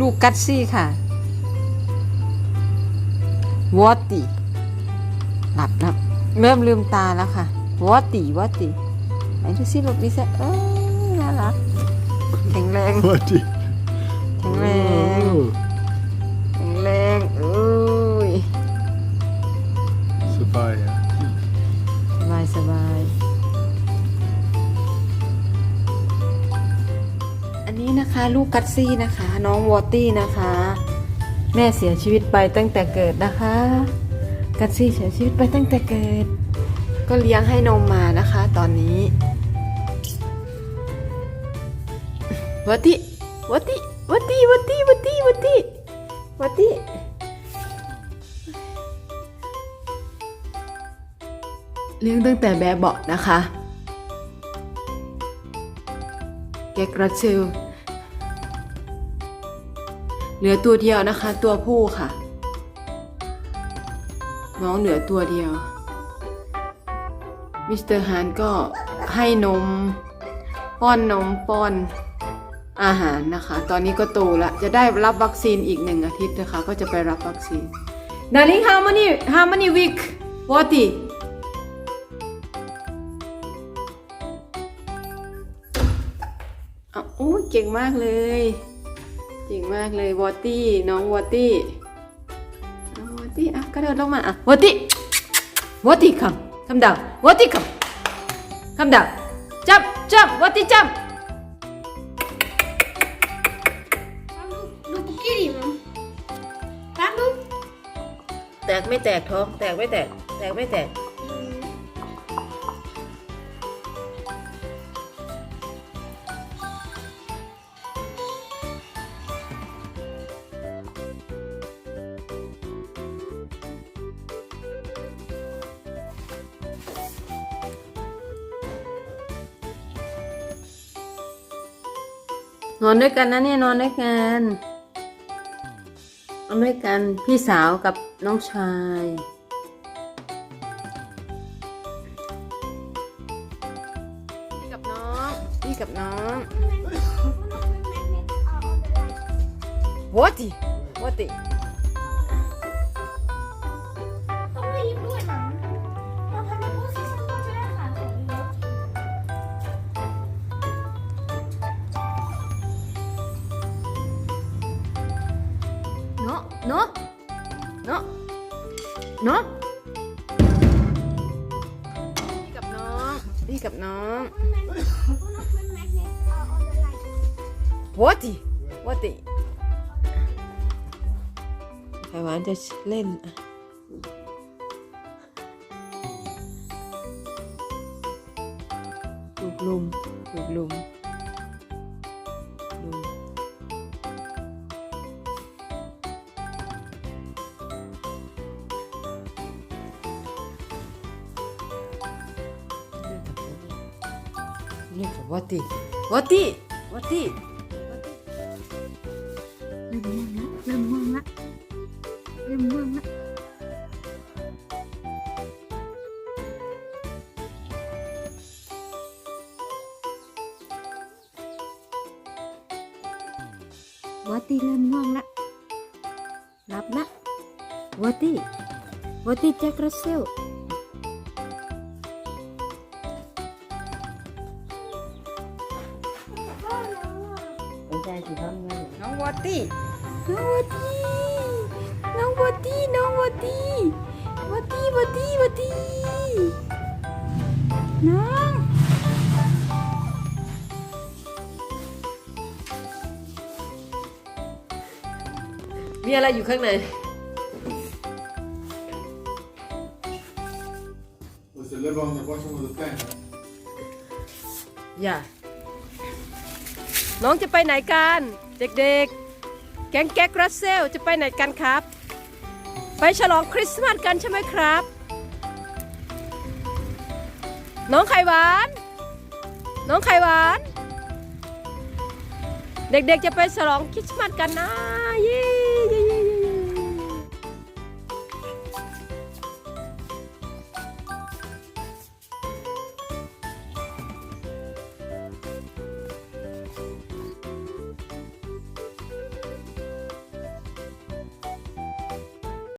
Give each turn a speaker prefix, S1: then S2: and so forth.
S1: ลูกกัตซี่ค่ะวอตติหลับแล้วเริ่มลืมตาแล้วค่ะวอตติวอตติไหนดูสิลูกดิซะเอ้ยน่ารักแข็งแรง
S2: What do you-
S1: แข็งแรง นนี้นะคะลูกกัตซี่นะคะ น้องวอตตี้นะคะ แม่เสียชีวิตไปตั้งแต่เกิดนะคะ กัตซี่เสียชีวิตไปตั้งแต่เกิด ก็เลี้ยงให้นมมานะคะ ตอนนี้วอตตี้วอตตี้วอตตี้วอตตี้วอตตี้วอตตี้วอตตี้เลี้ยงตั้งแต่แบบเบาะนะคะแกกระ เหลือตัวเดียวนะคะ ตัวผู้ค่ะ น้องเหลือตัวเดียว มิสเตอร์ฮานก็ให้นม ป้อนนมป้อนอาหารนะคะ ตอนนี้ก็โตละจะได้รับวัคซีนอีกหนึ่งอาทิตย์นะคะ ก็จะไปรับวัคซีน Darling how many how many week what is อะโอ้เก่งมากเลย เก่งมากเลยวอตตี้น้องวอตตี้น้องวอตตี้อะกระโดดลงมาอะวอตตี้วอตตี้ come come down วอตตี้ come come down jump jump วอตตี้ jump
S3: Lu kiri, Mam. Lalu
S1: แตกไม่แตกท้อง แตกไม่แตก แตกไม่แตก นอนด้วยกันนะเนี่ยนอนด้วยกันนอนด้วยกันพี่สาวกับน้องชายพี่กับน้องพี่กับน้อง
S3: What? What? เนาะ
S1: เนาะเนาะพี่กับน้องพี่กับน้อง
S3: One of my magnets are on the line.
S1: วอติวอติไข่หวานจะเล่นอะถูกลุมถูกลุมลุม เรียกกับวอติวอติวอติ
S3: เริ่ม ง่วงละเริ่มง่วงละเริ่มง่วงละวอตีเริ่มง่วงละหลับละวอตีวอตีแจ็ครัสเซล
S1: น้องวอตตี้
S3: น้องวอตีน้องวอตีน้องวอตีวอตีวอตีวอตีน้อง
S1: มีอะไรอยู่ข้างใน
S2: Was the liver on the bottom of
S1: น้องจะไปไหนกัน เด็กๆ แก๊งแก๊กรัสเซลจะไปไหนกันครับ ไปฉลองคริสต์มาสกันใช่ไหมครับ น้องไข่หวาน น้องไข่หวาน เด็กๆจะไปฉลองคริสต์มาสกันนะยี่